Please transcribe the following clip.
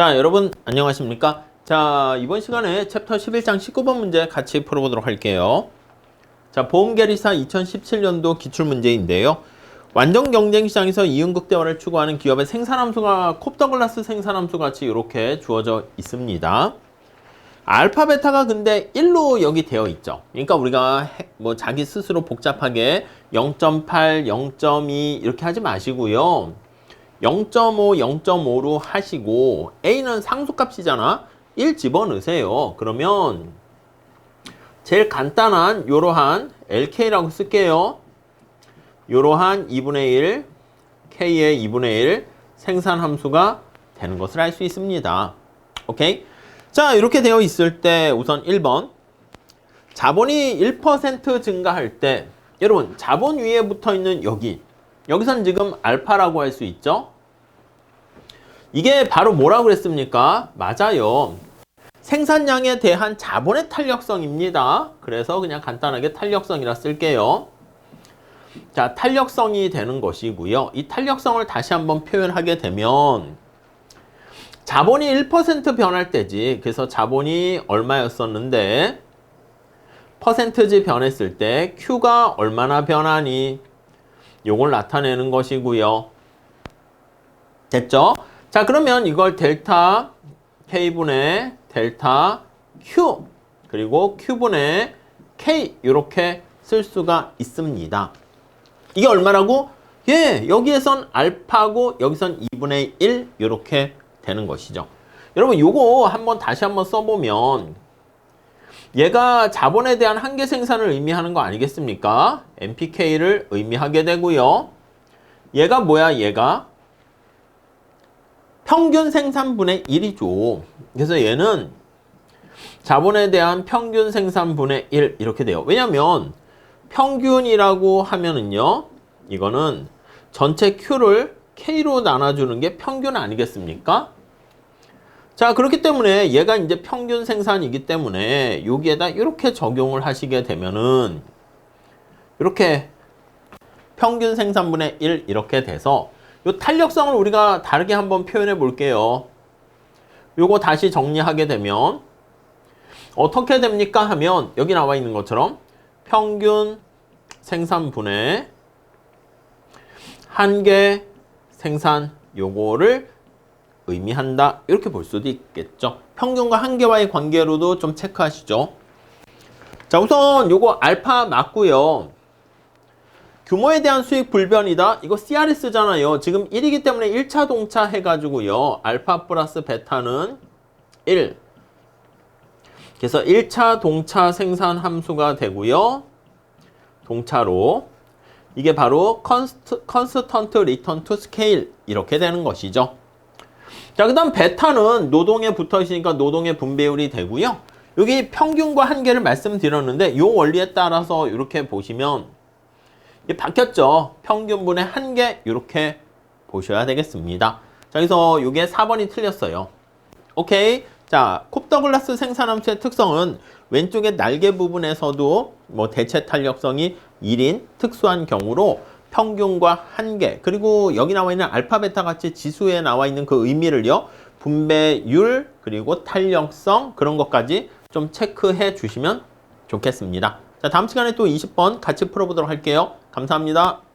자, 여러분 안녕하십니까? 자, 이번 시간에 챕터 11장 19번 문제 같이 풀어보도록 할게요. 자, 보험계리사 2017년도 기출문제인데요. 완전 경쟁 시장에서 이윤 극 대화를 추구하는 기업의 생산함수가 콥더글라스 생산함수 같이 이렇게 주어져 있습니다. 알파 베타가 근데 1로 여기 되어 있죠. 그러니까 우리가 해- 뭐 자기 스스로 복잡하게 0.8, 0.2 이렇게 하지 마시고요. 0.5, 0.5로 하시고 A는 상수값이잖아. 1 집어넣으세요. 그러면 제일 간단한 요러한 LK라고 쓸게요. 요러한 2분의 1, K의 2분의 1 생산 함수가 되는 것을 알 수 있습니다. 오케이? 자, 이렇게 되어 있을 때 우선 1번. 자본이 1% 증가할 때 여러분, 자본 위에 붙어 있는 여기. 여기선 지금 알파라고 할 수 있죠? 이게 바로 뭐라고 그랬습니까? 맞아요. 생산량에 대한 자본의 탄력성입니다. 그래서 그냥 간단하게 탄력성이라 쓸게요. 자, 탄력성이 되는 것이고요. 이 탄력성을 다시 한번 표현하게 되면 자본이 1% 변할 때지. 그래서 자본이 얼마였었는데 퍼센트지 변했을 때 Q가 얼마나 변하니 요걸 나타내는 것이고요. 됐죠? 자, 그러면 이걸 델타 K분의 델타 Q 그리고 Q분의 K 이렇게 쓸 수가 있습니다. 이게 얼마라고? 예, 여기에선 알파고 여기선 2분의 1 이렇게 되는 것이죠. 여러분 요거 한번 다시 한번 써보면 얘가 자본에 대한 한계 생산을 의미하는 거 아니겠습니까? MPK를 의미하게 되고요. 얘가 뭐야? 얘가 평균 생산분의 1이죠. 그래서 얘는 자본에 대한 평균 생산분의 1 이렇게 돼요. 왜냐면 평균이라고 하면은요. 이거는 전체 Q를 K로 나눠주는 게 평균 아니겠습니까? 자, 그렇기 때문에 얘가 이제 평균 생산이기 때문에 여기에다 이렇게 적용을 하시게 되면은 이렇게 평균 생산분의 1 이렇게 돼서 요 탄력성을 우리가 다르게 한번 표현해 볼게요. 요거 다시 정리하게 되면 어떻게 됩니까 하면 여기 나와 있는 것처럼 평균 생산분의 한계 생산 요거를 의미한다 이렇게 볼 수도 있겠죠. 평균과 한계와의 관계로도 좀 체크하시죠. 자 우선 요거 알파 맞고요. 규모에 대한 수익 불변이다. 이거 CRS잖아요. 지금 1이기 때문에 1차 동차 해가지고요. 알파 플러스 베타는 1. 그래서 1차 동차 생산 함수가 되고요. 동차로. 이게 바로 컨스트, 컨스턴트 리턴 투 스케일 이렇게 되는 것이죠. 자, 그 다음 베타는 노동에 붙어 있으니까 노동의 분배율이 되고요. 여기 평균과 한계를 말씀드렸는데 이 원리에 따라서 이렇게 보시면 바뀌었죠. 평균분의 한계 이렇게 보셔야 되겠습니다. 자, 그래서 이게 4번이 틀렸어요. 오케이. 자, 콥더글라스 생산함수의 특성은 왼쪽의 날개 부분에서도 뭐 대체 탄력성이 1인 특수한 경우로 평균과 한계 그리고 여기 나와 있는 알파 베타 같이 지수에 나와 있는 그 의미를요 분배율 그리고 탄력성 그런 것까지 좀 체크해 주시면 좋겠습니다 자 다음 시간에 또 20번 같이 풀어보도록 할게요 감사합니다